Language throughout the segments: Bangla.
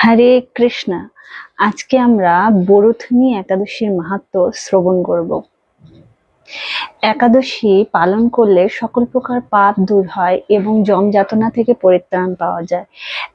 হরে কৃষ্ণ। আজকে আমরা বরুথনী একাদশীর মাহাত্ম শ্রবণ করব। একাদশী পালন করলে সকল প্রকার পাপ দূর হয় এবং জম যাতনা থেকে পরিত্রাণ পাওয়া যায়।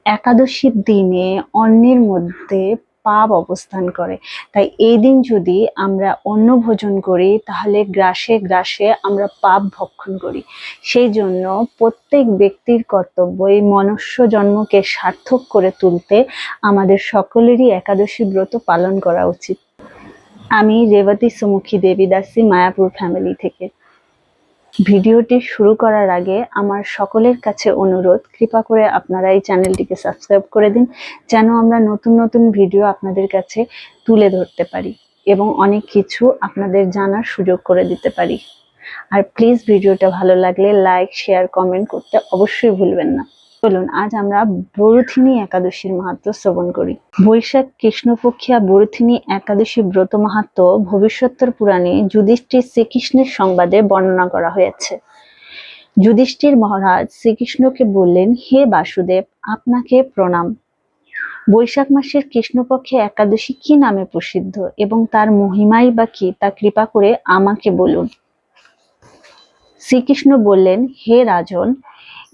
একাদশীর দিনে অন্যের মধ্যে পাপ অবস্থান করে। তাই এই দিন যদি আমরা অন্ন ভোজন করি, তাহলে গ্রাসে গ্রাসে আমরা পাপ ভক্ষণ করি। সেই জন্য প্রত্যেক ব্যক্তির কর্তব্য এই মনুষ্য জন্মকে সার্থক করে তুলতে আমাদের সকলেরই একাদশী ব্রত পালন করা উচিত। আমি রেবতী সুমুখী দেবীদাসী মায়াপুর ফ্যামিলি থেকে। ভিডিওটি শুরু করার আগে আমার সকলের কাছে অনুরোধ, কৃপা করে আপনারা এই চ্যানেলটিকে সাবস্ক্রাইব করে দিন, যেন আমরা নতুন নতুন ভিডিও আপনাদের কাছে তুলে ধরতে পারি এবং অনেক কিছু আপনাদের জানার সুযোগ করে দিতে পারি। আর প্লিজ ভিডিওটা ভালো লাগলে লাইক, শেয়ার, কমেন্ট করতে অবশ্যই ভুলবেন না। চলুন, আজ আমরা বরুথিনী একাদশীর মাহাত্ম শ্রবণ করি। বৈশাখ, কৃষ্ণপক্ষিয়া, বরুথিনী একাদশী ব্রত মাহাত্ম ভবিষ্যত্তর পুরাণে যুধিষ্ঠির শ্রীকৃষ্ণের সংবাদে বর্ণনা করা হয়েছে। যুধিষ্ঠির মহারাজ শ্রীকৃষ্ণকে বললেন, হে বাসুদেব, আপনাকে প্রণাম। বৈশাখ মাসের কৃষ্ণপক্ষে একাদশী কি নামে প্রসিদ্ধ এবং তার মহিমাই বা কি, তা কৃপা করে আমাকে বলুন। শ্রীকৃষ্ণ বললেন, হে রাজন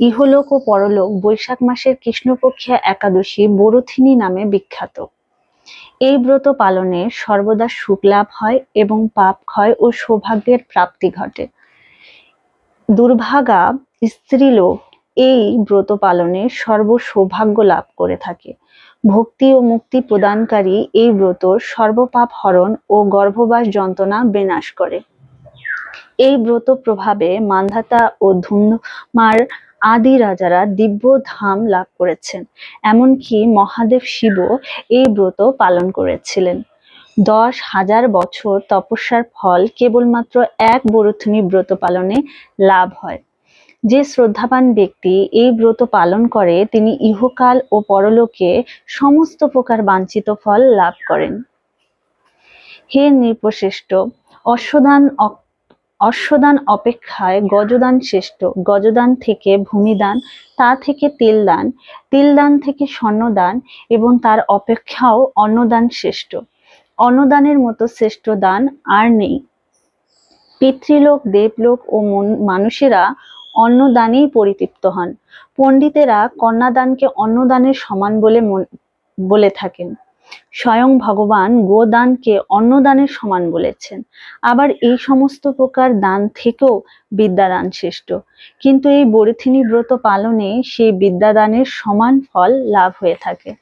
ইহলোক ও পরলোক বৈশাখ মাসের কৃষ্ণপক্ষিয়া একাদশী বরুথিনী নামে বিখ্যাত। এই ব্রত পালনে সর্বদা সুখ লাভ হয় এবং পাপ ক্ষয় ও সৌভাগ্যের প্রাপ্তি ঘটে। দুর্ভাগা স্ত্রীলোক এই ব্রত পালনে সর্ব সৌভাগ্য লাভ করে থাকে। ভক্তি ও মুক্তি প্রদানকারী এই ব্রত সর্বপাপ হরণ ও গর্ভবাস যন্ত্রণা বিনাশ করে। এই ব্রত প্রভাবে মান্ধাতা ও ধুন্ধমার আদি রাজারা দিব্য ধাম লাভ করেছেন। এমনকি মহাদেব শিবও এই ব্রত পালন করেছিলেন। দশ হাজার বছর তপস্যার ফল কেবলমাত্র এক বরুথনী ব্রত পালনে লাভ হয়। যে শ্রদ্ধাবান ব্যক্তি এই ব্রত পালন করে, তিনি ইহকাল ও পরলোকে সমস্ত প্রকার বাঞ্ছিত ফল লাভ করেন। হে নৃপশ্রেষ্ঠ, অশ্বদান অশ্বদান অপেক্ষায় গজদান শ্রেষ্ঠ। গজদান থেকে ভূমিদান, তা থেকে তিলদান তিলদান থেকে স্বর্ণদান এবং তার অপেক্ষাও অন্নদান শ্রেষ্ঠ। অন্নদানের মতো শ্রেষ্ঠ দান আর নেই। পিতৃলোক, দেবলোক ও মানুষেরা অন্নদানেই পরিতৃপ্ত হন। পণ্ডিতেরা কন্যাদানকে অন্নদানের সমান বলে বলে থাকেন। স্বয়ং ভগবান গোদানকে অন্নদানের সমান বলেছেন। আবার এই সমস্ত প্রকার দান থেকেও বিদ্যাদান শ্রেষ্ঠ। কিন্তু এই বরিথিনী ব্রত পালনে সেই বিদ্যাদানের সমান ফল লাভ হয়ে থাকে।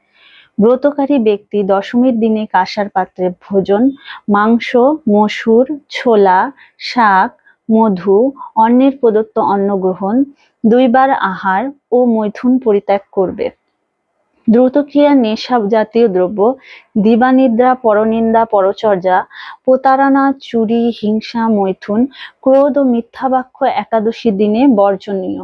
ব্রতকারী ব্যক্তি দশমীর দিনে কাঁসার পাত্রে ভোজন, মাংস, মসুর, ছোলা, শাক, মধু অন্যের প্রদত্ত অন্ন গ্রহণ, দুইবার আহার ও মৈথুন পরিত্যাগ করবে। দ্রুতক্রিয়া নেশা জাতীয় দ্রব্য, দিবানিদ্রা, পরনিন্দা, পরচর্যা, প্রতারণা, চুরি, হিংসা, মৈথুন, ক্রোধ ও মিথ্যা বাক্য একাদশী দিনে বর্জনীয়।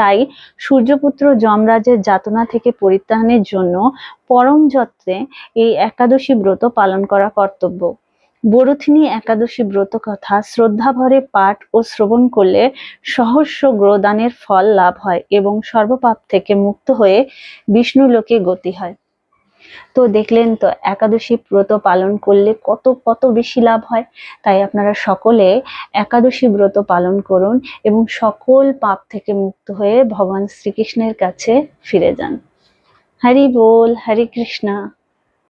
তাই সূর্যপুত্র যমরাজের যাতনা থেকে পরিত্রাণের জন্য পরম যত্নে এই একাদশী ব্রত পালন করা কর্তব্য। বরুথিনী একাদশী ব্রত কথা শ্রদ্ধাভরে পাঠ ও শ্রবণ করলে সহস্র গ্রদানের ফল লাভ হয় এবং সর্বপাপ থেকে মুক্ত হয়ে বিষ্ণু লোকে গতি হয়। তো দেখলেন তো একাদশী ব্রত পালন করলে কত কত বেশি লাভ হয়? তাই আপনারা সকলে একাদশী ব্রত পালন করুন এবং সকল পাপ থেকে মুক্ত হয়ে ভগবান শ্রীকৃষ্ণের কাছে ফিরে যান। হরি বল, হরি কৃষ্ণা।